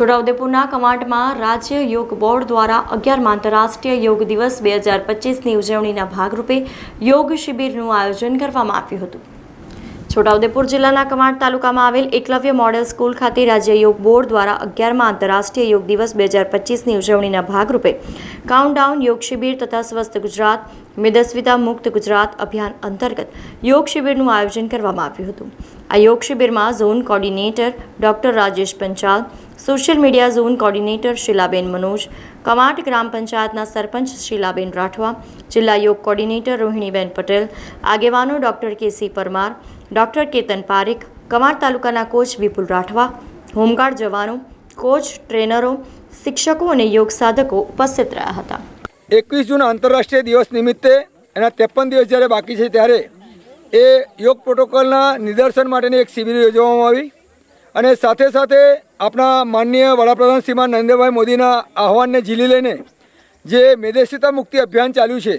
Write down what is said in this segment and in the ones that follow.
છોટાઉદેપુરના કમાન્ડમાં રાજ્ય યોગ બોર્ડ દ્વારા અગિયારમાં આંતરરાષ્ટ્રીય યોગ દિવસ બે હજાર પચીસની ઉજવણીના ભાગરૂપે યોગ શિબિરનું આયોજન કરવામાં આવ્યું હતું. છોટાઉદેપુર જિલ્લાના કમાન્ડ તાલુકામાં આવેલ એકલવ્ય મોડેલ સ્કૂલ ખાતે રાજ્ય યોગ બોર્ડ દ્વારા અગિયારમાં આંતરરાષ્ટ્રીય યોગ દિવસ બે હજાર પચીસની ઉજવણીના ભાગરૂપે કાઉન્ટડાઉન યોગ શિબિર તથા સ્વસ્થ ગુજરાત, મેદસ્વિતા મુક્ત ગુજરાત અભિયાન અંતર્ગત યોગ શિબિરનું આયોજન કરવામાં આવ્યું હતું. આ યોગ શિબિરમાં zone coordinator doctor Rajesh Panchal social media zone coordinator શીલાબેન Manoj, Kamat ગ્રામ પંચાયતના સરપંચ શીલાબેન રાઠવા, જિલ્લા યોગ કોર્ડિનેટર રોહિણીબેન પટેલ, આગેવાનો doctor K C Parmar, doctor Ketan Parekh, કમાટ તાલુકાના coach Vipul Rathwa, home guard જવાનો, કોચ, ટ્રેનરો, શિક્ષકો અને યોગ સાધકો ઉપસ્થિત રહ્યા હતા. એકવીસ જૂન આંતરરાષ્ટ્રીય દિવસ નિમિત્તે, એના ત્રેપન દિવસ જ્યારે બાકી છે ત્યારે, એ યોગ પ્રોટોકોલના નિદર્શન માટેની એક શિબિર યોજવામાં આવી. અને સાથે સાથે આપણા માનનીય વડાપ્રધાન શ્રીમાન નરેન્દ્રભાઈ મોદીના આહવાનને ઝીલી લઈને જે મેદેશિતા મુક્તિ અભિયાન ચાલ્યું છે,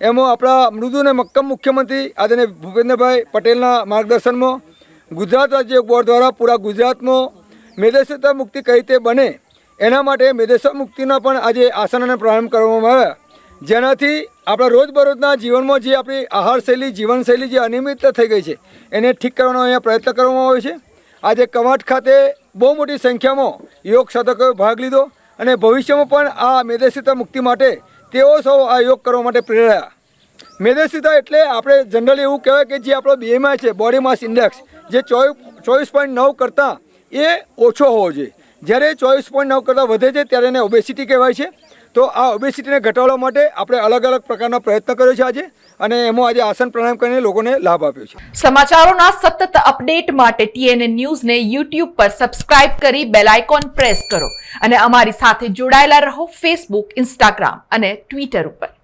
એમાં આપણા મૃદુ અને મક્કમ મુખ્યમંત્રી આદરણીય ભૂપેન્દ્રભાઈ પટેલના માર્ગદર્શનમાં ગુજરાત રાજ્ય બોર્ડ દ્વારા પૂરા ગુજરાતમાં મેદેશિતા મુક્તિ કઈ રીતે બને, એના માટે મેદેશા મુક્તિના પણ આજે આસનોને પ્રારંભ કરવામાં આવ્યા. જેનાથી આપણા રોજબરોજના જીવનમાં જે આપણી આહારશૈલી, જીવનશૈલી જે અનિયમિત થઈ ગઈ છે, એને ઠીક કરવાનો અહીંયા પ્રયત્ન કરવામાં આવ્યો છે. આજે કમાટ ખાતે બહુ મોટી સંખ્યામાં યોગ સાધકોએ ભાગ લીધો અને ભવિષ્યમાં પણ આ મેદસ્વીતા મુક્તિ માટે તેઓ સૌ આ યોગ કરવા માટે પ્રેરાયા. મેદસ્વીતા એટલે આપણે જનરલી એવું કહેવાય કે જે આપણો બીએમઆઈ છે બોડી માસ ઇન્ડેક્સ જે ચોવીસ ચોવીસ પોઈન્ટ નવ કરતાં એ ઓછો હોવો જોઈએ. જ્યારે ચોવીસ પોઈન્ટ નવ કરતાં વધે છે, ત્યારે એને ઓબેસિટી કહેવાય છે. તો આ ઓબેસિટીને ઘટાડવા માટે આપણે અલગ અલગ પ્રકારના પ્રયત્ન કર્યો છે આજે અને એમાં આજે આસન પ્રાણાયામ કરીને લોકોને લાભ આપ્યો છે. સમાચારોના સતત અપડેટ માટે ટીએનએ ન્યૂઝને યુટ્યુબ પર સબસ્ક્રાઇબ કરી બેલ આઇકોન પ્રેસ કરો અને અમારી સાથે જોડાયેલા રહો ફેસબુક ઇન્સ્ટાગ્રામ અને ટ્વિટર ઉપર.